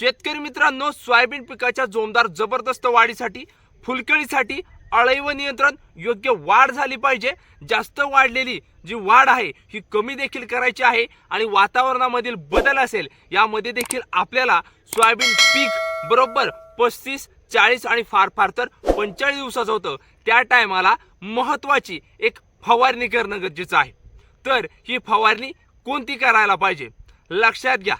शेतकरी मित्रांनो सोयाबीन पिकाच्या जोमदार जबरदस्त वाढीसाठी फुलकळीसाठी अळई व नियंत्रण योग्य वाढ झाली पाहिजे. जास्त वाढलेली जी वाढ आहे ही कमी देखील करायची आहे आणि वातावरणामधील बदल असेल यामध्ये देखील आपल्याला सोयाबीन पीक बरोबर पस्तीस चाळीस आणि फार फार तर पंचेचाळीस दिवसाचं होतं. त्या टायमाला महत्वाची एक फवारणी करणं गरजेचं आहे. तर ही फवारणी कोणती करायला पाहिजे? लक्षात घ्या.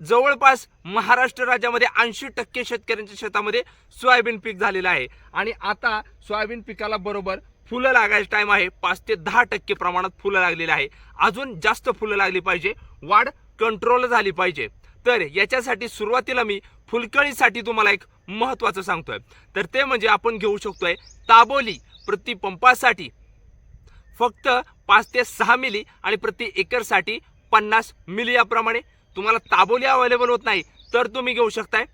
जवळपास महाराष्ट्र राज्यामध्ये ऐंशी टक्के शेतकऱ्यांच्या शेतामध्ये सोयाबीन पीक झालेलं आहे. आणि आता सोयाबीन पिकाला बरोबर फुलं लागायचं टाइम आहे. पाच ते दहा टक्के प्रमाणात फुलं लागलेली आहे. अजून जास्त फुलं लागली पाहिजे. वाढ कंट्रोल झाली पाहिजे. तर याच्यासाठी सुरुवातीला मी फुलकळीसाठी तुम्हाला एक महत्वाचं सांगतोय. तर ते म्हणजे आपण घेऊ शकतोय ताबोली प्रति पंपासाठी फक्त पाच ते सहा मिली आणि प्रति एकरसाठी पन्नास मिली याप्रमाणे. तुम्हाला ताबोली अवेलेबल होत नाही तर तुम्ही घेऊ शकताय.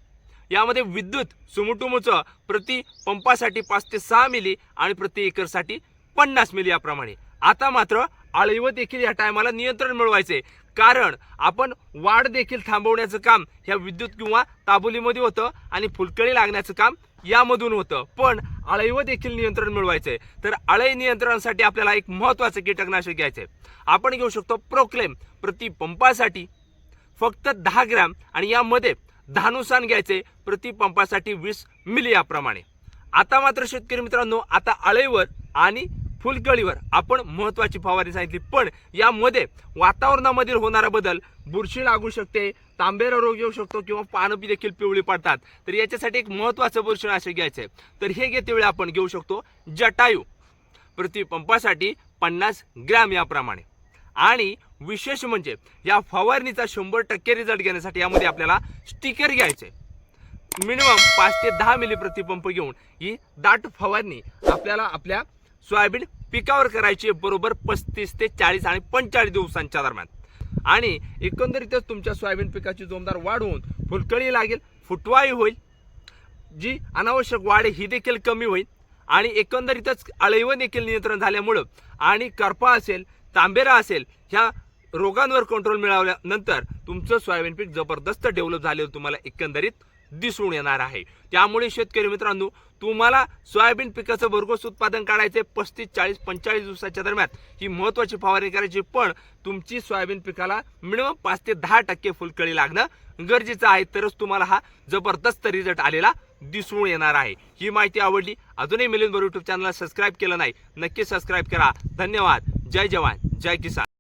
यामध्ये विद्युत सुमुटुमुचं प्रति पंपासाठी पाच ते सहा मिली आणि प्रति एकरसाठी पन्नास मिली याप्रमाणे. आता मात्र आळीव देखील या टायमाला नियंत्रण मिळवायचे कारण आपण वाढ देखील थांबवण्याचं काम ह्या विद्युत किंवा ताबोलीमध्ये होतं आणि फुलकळी लागण्याचं काम यामधून होतं. पण आळईवर देखील नियंत्रण मिळवायचं आहे तर आळई नियंत्रणासाठी आपल्याला एक महत्वाचं कीटकनाशक घ्यायचंय. आपण घेऊ शकतो प्रोक्लेम. प्रति पंपासाठी फक्त दहा ग्रॅम आणि यामध्ये धानुसान घ्यायचे प्रति पंपासाठी वीस मिली याप्रमाणे. आता मात्र शेतकरी मित्रांनो आता आळेवर आणि फुलकळीवर आपण महत्वाची फवारणी सांगितली. पण यामध्ये वातावरणामधील होणारा बदल बुरशी लागू शकते तांबेरा रोग येऊ शकतो किंवा पानं देखील पिवळी पडतात. तर याच्यासाठी एक महत्वाचं बुरशीनाशक घ्यायचं आहे. तर हे घेते वेळी आपण घेऊ शकतो जटायू. प्रतिपंपासाठी पन्नास ग्रॅम याप्रमाणे. आणि विशेष म्हणजे या फवारणीचा शंभर टक्के रिझल्ट घेण्यासाठी यामध्ये आपल्याला स्टिकर घ्यायचे. मिनिमम पाच ते दहा मिली प्रतिपंप घेऊन ही दाट फवारणी आपल्याला आपल्या सोयाबीन पिकावर करायची आहे. बरोबर पस्तीस ते चाळीस आणि पंचेचाळीस दिवसांच्या दरम्यान. आणि एकंदरीतच तुमच्या सोयाबीन पिकाची जोमदार वाढ होऊन फुलकळी लागेल फुटवाही होईल. जी अनावश्यक वाढ ही देखील कमी होईल. आणि एकंदरीतच अळैव देखील नियंत्रण झाल्यामुळं आणि करपा असेल तांबेरा असेल ह्या रोगांवर कंट्रोल मिळवल्यानंतर तुमचं सोयाबीन पीक जबरदस्त डेव्हलप झालेलं तुम्हाला एकंदरीत दिसून येणार आहे. त्यामुळे शेतकरी मित्रांनो तुम्हाला सोयाबीन पिकाचं भरघोस उत्पादन काढायचे पस्तीस चाळीस पंचेचाळीस दिवसाच्या दरम्यान. ही महत्वाची फवारणी करायची पण तुमची सोयाबीन पिकाला मिनिमम पाच ते दहा टक्के फुलकळी लागणं गरजेचं आहे. तरच तुम्हाला हा जबरदस्त रिझल्ट आलेला दिसून येणार आहे. ही माहिती आवडली अजूनही मिलिंद बरोबर युट्यूब चॅनलला सबस्क्राईब केलं नाही नक्की सबस्क्राईब करा. धन्यवाद. जय जवान. जय किसान.